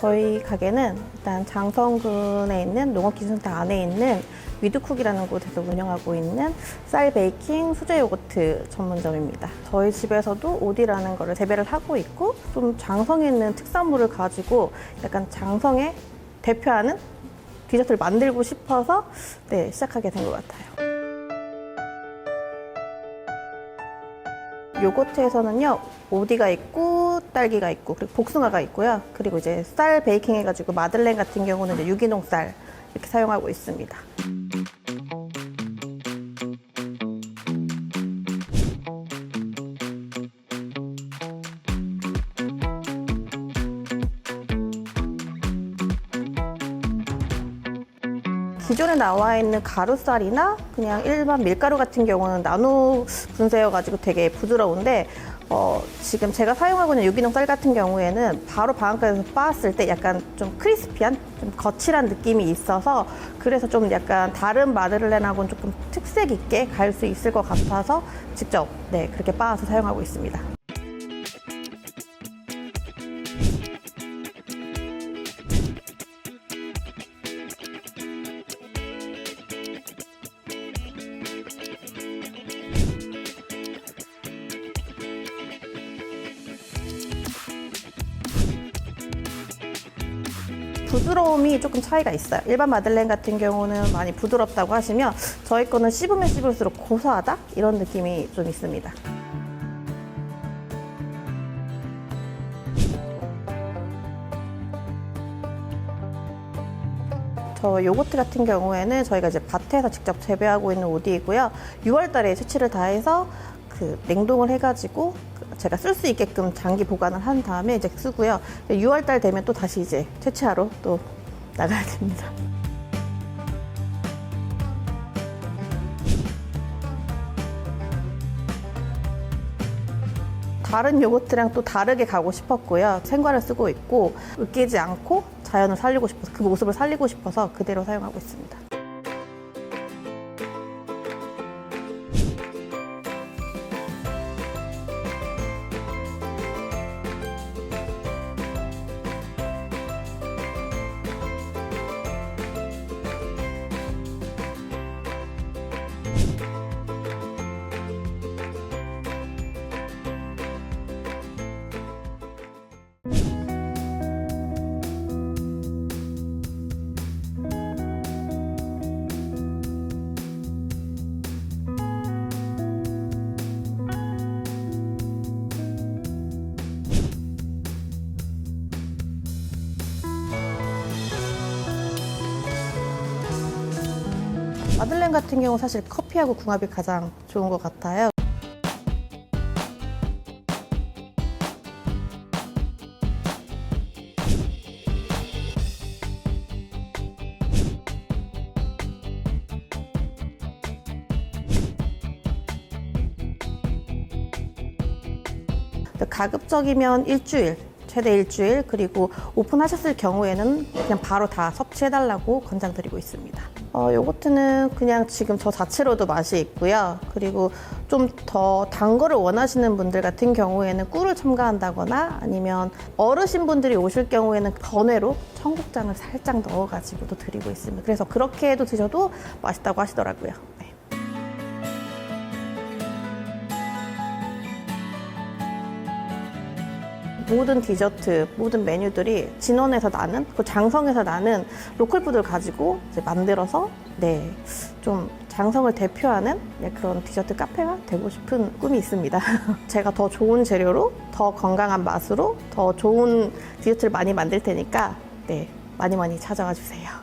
저희 가게는 일단 장성군에 있는 농업기술센터 안에 있는 위드쿡이라는 곳에서 운영하고 있는 쌀 베이킹 수제 요거트 전문점입니다. 저희 집에서도 오디라는 거를 재배를 하고 있고 좀 장성에 있는 특산물을 가지고 약간 장성에 대표하는 디저트를 만들고 싶어서 네, 시작하게 된 것 같아요. 요거트에서는요 오디가 있고 딸기가 있고 그리고 복숭아가 있고요 그리고 이제 쌀 베이킹 해가지고 마들렌 같은 경우는 이제 유기농 쌀 이렇게 사용하고 있습니다. 기존에 나와 있는 가루쌀이나 그냥 일반 밀가루 같은 경우는 나노 분쇄여가지고 되게 부드러운데 어, 지금 제가 사용하고 있는 유기농 쌀 같은 경우에는 바로 방앗간에서 빻았을 때 약간 좀 크리스피한, 좀 거칠한 느낌이 있어서 그래서 좀 약간 다른 마들렌하고는 조금 특색 있게 갈 수 있을 것 같아서 직접 네 그렇게 빻아서 사용하고 있습니다. 부드러움이 조금 차이가 있어요. 일반 마들렌 같은 경우는 많이 부드럽다고 하시면 저희 거는 씹으면 씹을수록 고소하다 이런 느낌이 좀 있습니다. 저 요거트 같은 경우에는 저희가 이제 밭에서 직접 재배하고 있는 오디이고요. 6월 달에 채취를 다 해서 그 냉동을 해가지고 그 제가 쓸 수 있게끔 장기 보관을 한 다음에 이제 쓰고요. 6월달 되면 또 다시 이제 채취하러 또 나가야 됩니다. 다른 요거트랑 또 다르게 가고 싶었고요. 생과를 쓰고 있고 으깨지 않고 자연을 살리고 싶어서 그 모습을 살리고 싶어서 그대로 사용하고 있습니다. 마들렌 같은 경우 사실 커피하고 궁합이 가장 좋은 것 같아요. 가급적이면 일주일, 최대 일주일, 그리고 오픈하셨을 경우에는 그냥 바로 다 섭취해달라고 권장드리고 있습니다. 어, 요거트는 그냥 지금 저 자체로도 맛이 있고요. 그리고 좀 더 단 거를 원하시는 분들 같은 경우에는 꿀을 첨가한다거나 아니면 어르신 분들이 오실 경우에는 건회로 청국장을 살짝 넣어가지고도 드리고 있습니다. 그래서 그렇게 해도 드셔도 맛있다고 하시더라고요. 모든 디저트, 모든 메뉴들이 진원에서 나는, 그 장성에서 나는 로컬 푸드를 가지고 이제 만들어서, 네, 좀 장성을 대표하는 네, 그런 디저트 카페가 되고 싶은 꿈이 있습니다. 제가 더 좋은 재료로, 더 건강한 맛으로, 더 좋은 디저트를 많이 만들 테니까, 네, 많이 많이 찾아와 주세요.